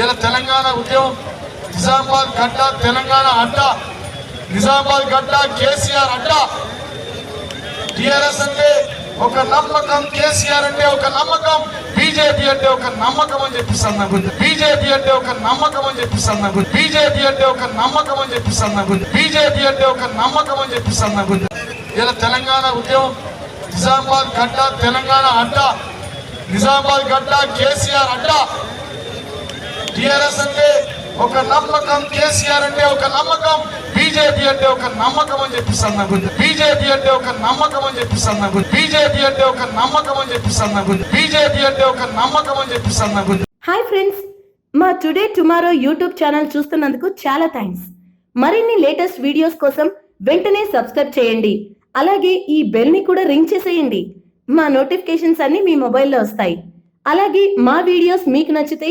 ఇలా తెలంగాణ ఉద్యమం నిజామాబాద్ గడ్డ తెలంగాణ అడ్డ నిజామాబాద్ గడ్డ కేసీఆర్ అడ్డ. టిఆర్ఎస్ అంటే ఒక నమ్మకం కేసీఆర్ అంటే ఒక నమ్మకం బీజేపీ అంటే ఒక నమ్మకం అని చెప్పిస్తాను నాకు బీజేపీ అంటే ఒక నమ్మకం అని చెప్పిస్తాను నాకు బీజేపీ అంటే ఒక నమ్మకం అని చెప్పిస్తాను నాకు బీజేపీ అంటే ఒక నమ్మకం అని చెప్పిస్తాను నాకు ఇలా తెలంగాణ ఉద్యమం నిజామాబాద్ గడ్డ తెలంగాణ అడ్డ నిజామాబాద్ గడ్డ కేసీఆర్ అడ్డ. టిఆర్ఎస్ అంటే ఒక నమ్మకం కేసీఆర్ అంటే ఒక నమ్మకం బీజేపీ అంటే ఒక నమ్మకం అని చెప్పిస్తాను నాకు బీజేపీ అంటే ఒక నమ్మకం అని చెప్పిస్తాను నాకు బీజేపీ అంటే ఒక నమ్మకం అని చెప్పిస్తాను నాకు బీజేపీ అంటే ఒక నమ్మకం అని చెప్పిస్తాను నాకు హాయ్ ఫ్రెండ్స్ మా టుడే టుమారో యూట్యూబ్ ఛానల్ చూస్తున్నందుకు చాలా థ్యాంక్స్ మరిన్ని లేటెస్ట్ వీడియోస్ కోసం వెంటనే సబ్స్క్రైబ్ చేయండి. అలాగే ఈ బెల్ని కూడా రింగ్ చేసేయండి. మా నోటిఫికేషన్స్ అన్ని మీ మొబైల్లో వస్తాయి. అలాగే మా వీడియోస్ మీకు నచ్చితే